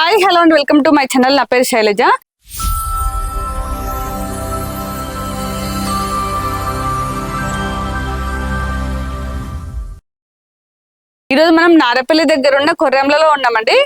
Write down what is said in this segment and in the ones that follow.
Hi hello and. Welcome to my channel. నా పేరు శైలజ. ఈరోజు మనం నారపల్లి దగ్గర ఉన్న కొర్రెంలలో ఉన్నామండి.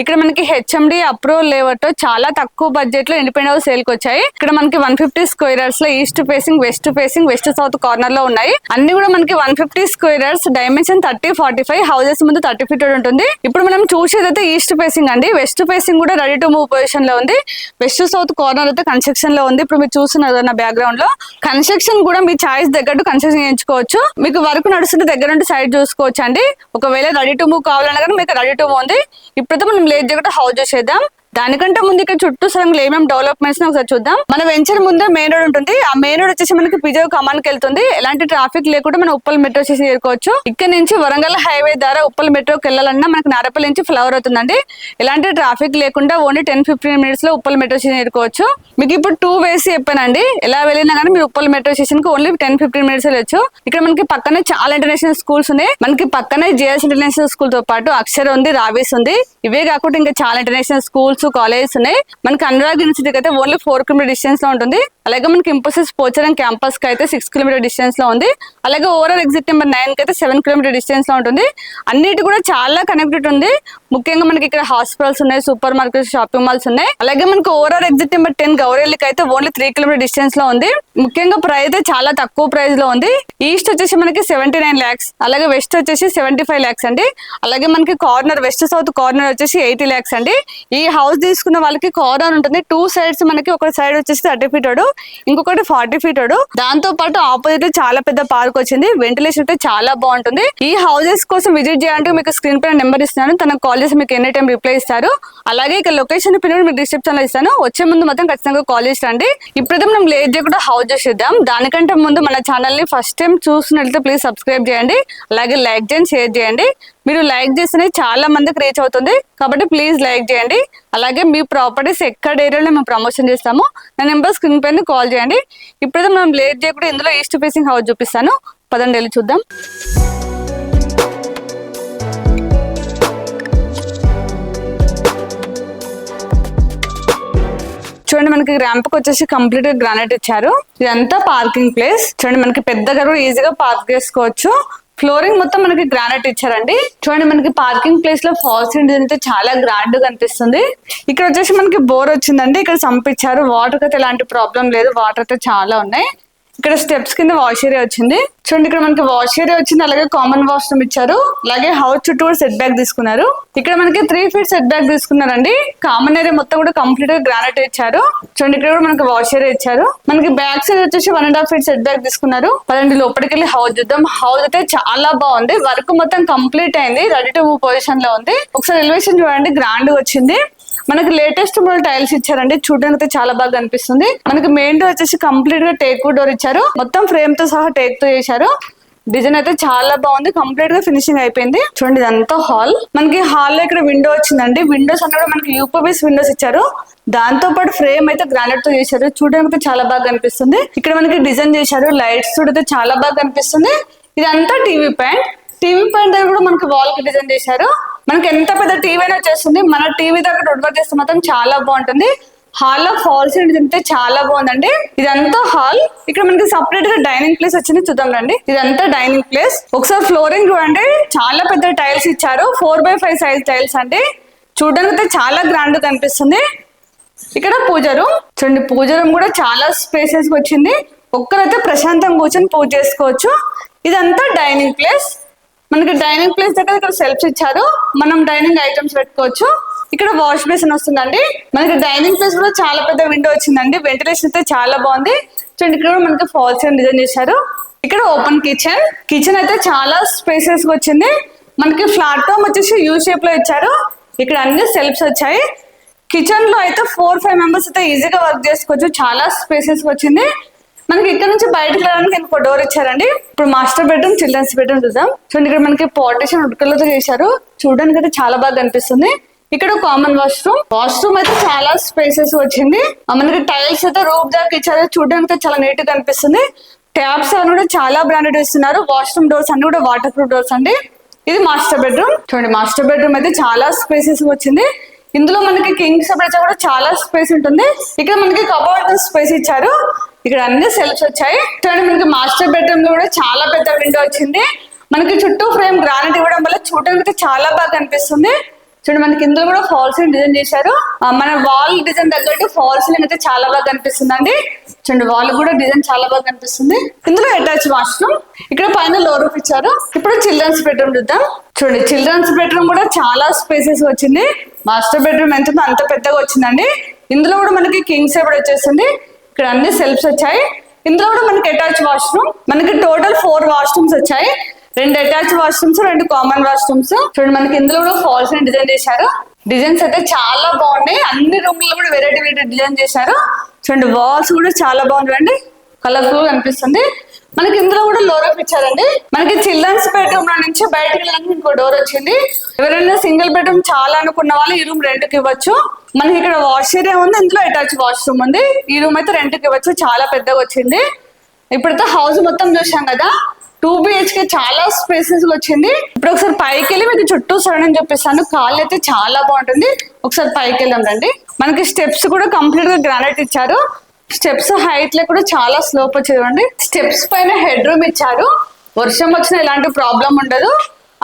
ఇక్కడ మనకి హెచ్ఎండి అప్రూవల్ లేవటో చాలా తక్కువ బడ్జెట్లో ఇండిపెండెంట్ హౌస్ సేల్కి వచ్చాయి. ఇక్కడ మనకి one fifty స్క్వేరర్స్లో east facing west facing west south కార్నర్లో ఉన్నాయి. అన్ని కూడా మనకి one fifty squares dimension thirty forty five houses ముందు థర్టీ ఫీట్ ఉంటుంది. ఇప్పుడు మనం చూసేది అయితే ఈస్ట్ ఫేసింగ్ అండి. వెస్ట్ ఫేసింగ్ కూడా రెడీ టు మూవ్ పొజిషన్లో ఉంది. వెస్ట్ సౌత్ కార్నర్ అయితే కన్స్ట్రక్షన్లో ఉంది. ఇప్పుడు మీరు చూస్తున్నారు నా బ్యాక్గ్రౌండ్లో కన్స్ట్రక్షన్ కూడా మీ చాయిస్ తగ్గట్టు కన్స్ట్రక్షన్ చేయించుకోవచ్చు. మీకు వర్క్ నడుస్తుంటే దగ్గర నుండి సైడ్ చూసుకోవచ్చు అండి ఒకవేళ రెడీ టు మూవ్ కావాలన్నా కానీ మీకు రెడీ టు మూవ్ ఉంది. ఇప్పుడైతే మనం లేట్ చేయకుండా హౌస్ చేసేద్దాం. దానికంటే ముందు ఇక్కడ చుట్టూ సరంగులు ఏమేమి డెవలప్మెంట్స్ ఒకసారి చూద్దాం. మన వెంచర్ ముందే మెయిన్ రోడ్ ఉంటుంది. ఆ మెయిన్ రోడ్ వచ్చేసి మనకి పిజో కమాన్కి వెళ్తుంది. ఎలాంటి ట్రాఫిక్ లేకుండా మనం ఉప్పల్ మెట్రో స్టేషన్ చేరుకోవచ్చు. ఇక్కడ నుంచి వరంగల్ హైవే ద్వారా ఉప్పల్ మెట్రోకి వెళ్ళాలన్నా మనకి నారపల్లి నుంచి ఫ్లవర్ అవుతుందండి. ఎలాంటి ట్రాఫిక్ లేకుండా ఓన్లీ టెన్ ఫిఫ్టీన్ మినిట్స్లో ఉప్పల్ మెట్రో స్టేషన్ చేరుకోవచ్చు. మీకు ఇప్పుడు టూ వేస్ చెప్పానండి. ఎలా వెళ్ళినా కానీ మీరు ఉప్పల్ మెట్రో స్టేషన్కి ఓన్లీ టెన్ ఫిఫ్టీన్ మినిట్స్ వెళ్ళొచ్చు. ఇక్కడ మనకి పక్కనే చాలా ఇంటర్నేషనల్ స్కూల్స్ ఉన్నాయి. మనకి పక్కనే జేఎస్ ఇంటర్నేషనల్ స్కూల్తో పాటు అక్షర్ ఉంది రావేస్ ఉంది. ఇవే కాకుండా ఇంకా చాలా ఇంటర్నేషనల్ స్కూల్స్ కాలేజెస్ ఉన్నాయి. మనకి అనురాగ్ యూనివర్సిటీకి అయితే ఓన్లీ ఫోర్ కిలోమీటర్ డిస్టెన్స్లో ఉంటుంది. అలాగే మనకి ఇంపోసిస్ పోచరం క్యాంపస్కి అయితే సిక్స్ కిలోమీటర్ డిస్టెన్స్లో ఉంది. అలాగే ఓవరాల్ ఎగ్జిట్ నెంబర్ నైన్కి అయితే సెవెన్ కిలోమీటర్ డిస్టెన్స్లో ఉంటుంది. అన్నిటి కూడా చాలా కనెక్టెడ్ ఉంది. ముఖ్యంగా మనకి ఇక్కడ హాస్పిటల్స్ ఉన్నాయి సూపర్ మార్కెట్ షాపింగ్ మాల్స్ ఉన్నాయి. అలాగే మనకి ఓవరాల్ ఎగ్జిట్ నెంబర్ టెన్ గౌరెల్లికి అయితే ఓన్లీ త్రీ కిలోమీటర్ డిస్టెన్స్లో ఉంది. ముఖ్యంగా ప్రైస్ అయితే చాలా తక్కువ ప్రైస్లో ఉంది. ఈస్ట్ వచ్చేసి మనకి సెవెంటీ నైన్ ల్యాక్స్ అలాగే వెస్ట్ వచ్చేసి సెవెంటీ ఫైవ్ ల్యాక్స్ అండి. అలాగే మనకి కార్నర్ వెస్ట్ సౌత్ కార్నర్ వచ్చేసి ఎయిటీ ల్యాక్స్ అండి. ఈ హౌస్ తీసుకున్న వాళ్ళకి కార్నర్ ఉంటుంది. టూ సైడ్స్ మనకి ఒక సైడ్ వచ్చేసి థర్టీ ఫీట్ ఇంకొకటి ఫార్టీ ఫీట్ దాంతో పాటు ఆపోజిట్ చాలా పెద్ద పార్క్ వచ్చింది. వెంటిలేషన్ అయితే చాలా బాగుంటుంది. ఈ హౌసెస్ కోసం విజిట్ చేయాలంటే మీకు స్క్రీన్ పైన నెంబర్ ఇస్తున్నాను. తన కాల్ చేసి మీకు ఎనీ టైం రిప్లై ఇస్తారు. అలాగే ఇక లొకేషన్ పిన్ మీకు డిస్క్రిప్షన్లో ఇస్తాను. వచ్చే ముందు మాత్రం ఖచ్చితంగా కాల్ చేసి రండి. ఇప్పుడైతే మనం లేట్ చేయకుండా హౌస్ చేసేద్దాం దానికంటే ముందు మన ఛానల్ని ఫస్ట్ టైం చూసినట్లయితే ప్లీజ్ సబ్స్క్రైబ్ చేయండి. అలాగే లైక్ చేయండి షేర్ చేయండి. మీరు లైక్ చేస్తేనే చాలా మందికి రీచ్ అవుతుంది. కాబట్టి ప్లీజ్ లైక్ చేయండి. అలాగే మీ ప్రాపర్టీస్ ఎక్కడ ఏరియాలో మేము ప్రమోషన్ చేస్తాము నా నెంబర్ స్క్రీన్ పైన కాల్ చేయండి. ఇప్పుడైతే మనం లేట్ చేయకుండా ఇందులో ఈస్ట్ ఫేసింగ్ హౌస్ చూపిస్తాను. పదండి వెళ్ళి చూద్దాం. చూడండి మనకి ర్యాంప్ వచ్చేసి కంప్లీట్గా గ్రానైట్ ఇచ్చారు. ఇదంతా పార్కింగ్ ప్లేస్ చూడండి మనకి పెద్దగా కూడా ఈజీగా పార్క్ చేసుకోవచ్చు. ఫ్లోరింగ్ మొత్తం మనకి గ్రానైట్ ఇచ్చారండి. చూడండి మనకి పార్కింగ్ ప్లేస్లో ఫాల్స్ డిజైన్ అయితే చాలా గ్రాండ్గా కనిపిస్తుంది. ఇక్కడ వచ్చేసి మనకి బోర్ వచ్చిందండి. ఇక్కడ సంపించారు. వాటర్ అయితే ఎలాంటి ప్రాబ్లం లేదు. వాటర్ అయితే చాలా ఉన్నాయి. ఇక్కడ స్టెప్స్ కింద వాష్ ఏరియా వచ్చింది. చూడండి ఇక్కడ మనకి వాష్ ఏరియా వచ్చింది అలాగే కామన్ వాష్ రూమ్ ఇచ్చారు. అలాగే హౌస్ చుట్టూ కూడా సెట్ బ్యాక్ తీసుకున్నారు. ఇక్కడ మనకి త్రీ ఫీట్ సెట్ బ్యాక్ తీసుకున్నారండి. కామన్ ఏరియా మొత్తం కూడా కంప్లీట్గా గ్రానైట్ ఇచ్చారు. చూడండి ఇక్కడ కూడా మనకి వాష్ ఏరియా ఇచ్చారు. మనకి బ్యాక్ సైడ్ వచ్చేసి one and half feet set back తీసుకున్నారు. పదండి లోపలికి వెళ్ళి హౌస్ చూద్దాం. హౌస్ అయితే చాలా బాగుంది. వర్క్ మొత్తం కంప్లీట్ అయింది. రెడీ టు పొజిషన్లో ఉంది. ఒకసారి ఎలివేషన్ చూడండి గ్రాండ్ వచ్చింది. మనకి లేటెస్ట్ మోడల్ టైల్స్ ఇచ్చారండి. చూడడానికి అయితే చాలా బాగా అనిపిస్తుంది మనకి మెయిన్ డోర్ వచ్చేసి కంప్లీట్గా టేక్ డోర్ ఇచ్చారు. మొత్తం ఫ్రేమ్తో సహా టేక్తో చేశారు. డిజైన్ అయితే చాలా బాగుంది. కంప్లీట్గా ఫినిషింగ్ అయిపోయింది. చూడండి ఇదంతా హాల్ మనకి హాల్లో ఇక్కడ విండో వచ్చిందండి. విండోస్ అన్న కూడా మనకి యూపీఎస్ విండోస్ ఇచ్చారు. దాంతో పాటు ఫ్రేమ్ అయితే గ్రానైట్తో చేశారు. చూడడానికి చాలా బాగా కనిపిస్తుంది. ఇక్కడ మనకి డిజైన్ చేశారు. లైట్స్ చూడితే చాలా బాగా కనిపిస్తుంది. ఇదంతా టీవీ ప్యాంట్ టీవీ ప్యాంట్ దగ్గర కూడా మనకి వాల్కి డిజైన్ చేశారు. మనకి ఎంత పెద్ద టీవీ అయినా వచ్చేస్తుంది మన టీవీ దగ్గర ఉడ్వర్క్ చేస్తే మాత్రం చాలా బాగుంటుంది. హాల్లో ఫాల్స్ తింటే చాలా బాగుందండి. ఇదంతా హాల్ ఇక్కడ మనకి సపరేట్గా డైనింగ్ ప్లేస్ వచ్చింది. చూద్దాం రండి. ఇదంతా డైనింగ్ ప్లేస్ ఒకసారి ఫ్లోరింగ్ చూడండి. చాలా పెద్ద టైల్స్ ఇచ్చారు. Four by five size tiles అండి. చూడడానికి అయితే చాలా గ్రాండ్ కనిపిస్తుంది. ఇక్కడ పూజ రూమ్ చూడండి పూజ రూమ్ కూడా చాలా స్పేసెస్ వచ్చింది. ఒక్కరైతే ప్రశాంతంగా కూర్చొని పూజ చేసుకోవచ్చు. ఇదంతా డైనింగ్ ప్లేస్ మనకి డైనింగ్ ప్లేస్ దగ్గర ఇక్కడ సెల్ఫ్స్ ఇచ్చారు. మనం డైనింగ్ ఐటమ్స్ పెట్టుకోవచ్చు. ఇక్కడ వాష్ బేసిన్ వస్తుందండి. మనకి డైనింగ్ ప్లేస్ కూడా చాలా పెద్ద విండో వచ్చిందండి. వెంటిలేషన్ అయితే చాలా బాగుంది. చూడండి ఇక్కడ కూడా మనకి ఫాల్స్ డిజైన్ చేశారు. ఇక్కడ ఓపెన్ కిచెన్ కిచెన్ అయితే చాలా స్పేసెస్ వచ్చింది. మనకి ప్లాట్ఫామ్ వచ్చేసి యూ షేప్లో ఇచ్చారు. ఇక్కడ అన్ని సెల్ఫ్స్ వచ్చాయి. కిచెన్లో అయితే ఫోర్ ఫైవ్ మెంబర్స్ అయితే ఈజీగా వర్క్ చేసుకోవచ్చు. చాలా స్పేసెస్ వచ్చింది. మనకి ఇక్కడ నుంచి బయటకు వెళ్ళడానికి ఇంకో డోర్ ఇచ్చారండి. ఇప్పుడు మాస్టర్ బెడ్రూమ్ చిల్డ్రన్స్ బెడ్రూమ్ చూద్దాం. చూడండి ఇక్కడ మనకి పార్టీషన్ ఉడకలతో చేశారు. చూడడానికి అయితే చాలా బాగా కనిపిస్తుంది. ఇక్కడ కామన్ వాష్రూమ్ వాష్రూమ్ అయితే చాలా స్పేసెస్ వచ్చింది. ఆ మనకి టైల్స్ అయితే రూప్ దాకా ఇచ్చారు. చూడడానికి చాలా నీట్గా కనిపిస్తుంది. ట్యాప్స్ అన్ని కూడా చాలా బ్రాండెడ్ ఇస్తున్నారు. వాష్రూమ్ డోర్స్ అన్ని కూడా వాటర్ ప్రూఫ్ డోర్స్ అండి. ఇది మాస్టర్ బెడ్రూమ్ చూడండి మాస్టర్ బెడ్రూమ్ అయితే చాలా స్పేసెస్ వచ్చింది. ఇందులో మనకి కింగ్ సపరేట్ కూడా చాలా స్పేస్ ఉంటుంది. ఇక్కడ మనకి కబోర్డ్ స్పేస్ ఇచ్చారు. ఇక్కడ అన్ని సెల్ఫ్స్ వచ్చాయి. చూడండి మనకి మాస్టర్ బెడ్రూమ్లో కూడా చాలా పెద్ద విండో వచ్చింది. మనకి చుట్టూ ఫ్రేమ్ గ్రానైట్ ఇవ్వడం వల్ల చూడడానికి చాలా బాగా కనిపిస్తుంది. చూడండి మనకి ఇందులో కూడా ఫాల్స్ డిజైన్ చేశారు. మన వాల్ డిజైన్ తగ్గట్టు ఫాల్స్ అయితే చాలా బాగా కనిపిస్తుంది అండి చూడండి వాల్ కూడా డిజైన్ చాలా బాగా కనిపిస్తుంది. ఇందులో అటాచ్ వాష్రూమ్ ఇక్కడ పైన లో రూఫ్ ఇచ్చారు. ఇప్పుడు చిల్డ్రన్స్ బెడ్రూమ్ చూద్దాం. చూడండి చిల్డ్రన్స్ బెడ్రూమ్ కూడా చాలా స్పేసెస్ వచ్చింది. మాస్టర్ బెడ్రూమ్ ఎంత అంత పెద్దగా వచ్చిందండి. ఇందులో కూడా మనకి కింగ్ సైడ్ వచ్చేసింది. ఇక్కడ అన్ని సెల్ఫ్స్ వచ్చాయి. ఇందులో కూడా మనకి అటాచ్ వాష్రూమ్ మనకి టోటల్ ఫోర్ వాష్రూమ్స్ వచ్చాయి. రెండు అటాచ్ వాష్రూమ్స్ రెండు కామన్ వాష్రూమ్స్ చూడండి మనకి ఇందులో కూడా ఫాల్స్ డిజైన్ చేశారు. డిజైన్స్ అయితే చాలా బాగున్నాయి. అన్ని రూమ్లో కూడా వెరైటీ వెరైటీ డిజైన్ చేశారు. చూడండి వాల్స్ కూడా చాలా బాగుందండి కలర్ఫుల్ కనిపిస్తుంది మనకి ఇందులో కూడా లోరప్ ఇచ్చారండి. మనకి చిల్డ్రన్స్ బెడ్రూమ్లో నుంచి బయటకు వెళ్ళడానికి ఇంకో డోర్ వచ్చింది. ఎవరైనా సింగిల్ బెడ్రూమ్ చాలా అనుకున్న వాళ్ళు ఈ రూమ్ రెంట్కి ఇవ్వచ్చు. మనకి ఇక్కడ వాష్ ఏరియా ఉంది ఇందులో అటాచ్ వాష్రూమ్ ఉంది. ఈ రూమ్ అయితే రెంట్కి ఇవ్వచ్చు చాలా పెద్దగా వచ్చింది. ఇప్పుడైతే హౌస్ మొత్తం చూసాం కదా. టూ బిహెచ్కే చాలా స్పేసెస్ వచ్చింది. ఇప్పుడు ఒకసారి పైకి వెళ్ళి మీకు చుట్టూ సడన్ చూపిస్తాను కాళ్ళు అయితే చాలా బాగుంటుంది. ఒకసారి పైకి వెళ్ళాం రండి. మనకి స్టెప్స్ కూడా కంప్లీట్గా గ్రానైట్ ఇచ్చారు. స్టెప్స్ హైట్లో కూడా చాలా స్లోప్ వచ్చేదండి స్టెప్స్ పైన హెడ్ రూమ్ ఇచ్చారు. వర్షం వచ్చిన ఎలాంటి ప్రాబ్లం ఉండదు.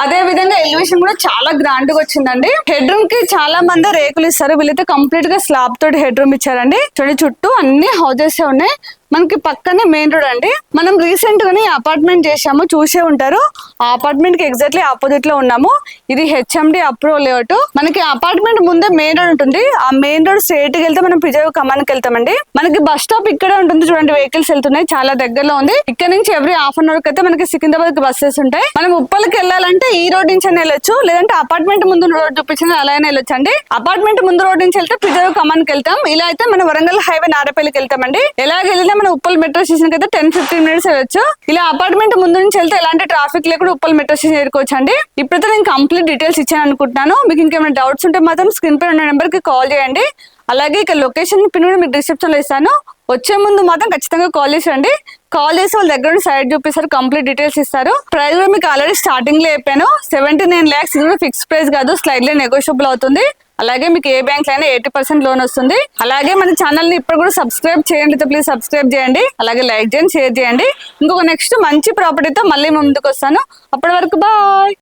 అదే విధంగా ఎలివేషన్ కూడా చాలా గ్రాండ్గా వచ్చిందండి. హెడ్ రూమ్కి చాలా మంది రేకులు ఇస్తారు. వీళ్ళైతే కంప్లీట్గా స్లాబ్ తోటి హెడ్ రూమ్ ఇచ్చారండి. చూడండి చుట్టూ అన్ని హౌజెస్ ఉన్నాయి. మనకి పక్కనే మెయిన్ రోడ్ అండి. మనం రీసెంట్ గానే అపార్ట్మెంట్ చేసాము చూసే ఉంటారు. ఆ అపార్ట్మెంట్కి ఎగ్జాక్ట్లీ ఆపోజిట్లో ఉన్నాము. ఇది హెచ్ఎండి అప్రూవల్ లేఅవుట్ మనకి అపార్ట్మెంట్ ముందే మెయిన్ రోడ్ ఉంటుంది. ఆ మెయిన్ రోడ్ స్ట్రేట్కి వెళ్తే మనం పిజావ్ కమాన్కి వెళ్తామండి. మనకి బస్ స్టాప్ ఇక్కడే ఉంటుంది చూడండి వెహికల్స్ వెళ్తున్నాయి చాలా దగ్గరలో ఉంది. ఇక్కడ నుంచి ఎవ్రీ హాఫ్ అన్ అవర్ అయితే మనకి సికింద్రాబాద్కి బస్సెస్ ఉంటాయి. మనం ఉప్పలకి వెళ్ళాలంటే ఈ రోడ్ నుంచి అయినా వెళ్ళొచ్చు. లేదంటే అపార్ట్మెంట్ ముందు రోడ్ చూపించిన అలానే వెళ్ళొచ్చు అండి. అపార్ట్మెంట్ ముందు రోడ్ నుంచి వెళ్తే పిజావ్ కమాన్కి వెళ్తాం. ఇలా అయితే మనం వరంగల్ హైవే నారపల్లికి వెళ్తామండి. ఎలాగ వెళ్ళినా మన ఉప్పల్ మెట్రో స్టేషన్కి అయితే టెన్ ఫిఫ్టీన్ మినిట్స్ వెళ్ళొచ్చు. ఇలా అపార్ట్మెంట్ ముందు నుంచి వెళ్తే ఎలాంటి ట్రాఫిక్ లేకుండా ఉప్పల్ మెట్రో స్టేషన్ చేరుకోవచ్చు అండి ఇప్పుడైతే నేను కంప్లీట్ డీటెయిల్స్ ఇచ్చాను అనుకుంటున్నాను. మీకు ఇంకేమైనా డౌట్స్ ఉంటే మాత్రం స్క్రీన్ పై ఉన్న నెంబర్కి కాల్ చేయండి. అలాగే ఇక లొకేషన్ పిన్ కూడా మీకు డిస్క్రిప్షన్లో ఇస్తాను. వచ్చే ముందు మాత్రం ఖచ్చితంగా కాల్ చేసి కాల్ చేసి వాళ్ళ దగ్గర నుండి సైడ్ చూపిస్తారు కంప్లీట్ డీటెయిల్స్ ఇస్తారు. ప్రైస్ కూడా మీకు ఆల్రెడీ స్టార్టింగ్లో చెప్పాను. సెవెంటీ నైన్ ల్యాక్స్ ఇది కూడా ఫిక్స్ ప్రైస్ కాదు స్లైడ్లీ నెగోషియబుల్ అవుతుంది. అలాగే మీకు ఏ బ్యాంక్ అయినా ఎయిటీ పర్సెంట్ లోన్ వస్తుంది. అలాగే మన ఛానల్ని ఇప్పుడు కూడా సబ్స్క్రైబ్ చేయండి ప్లీజ్ సబ్స్క్రైబ్ చేయండి. అలాగే లైక్ చేయండి షేర్ చేయండి. ఇంకొక నెక్స్ట్ మంచి ప్రాపర్టీతో మళ్ళీ ముందుకు వస్తాను అప్పటి వరకు బాయ్!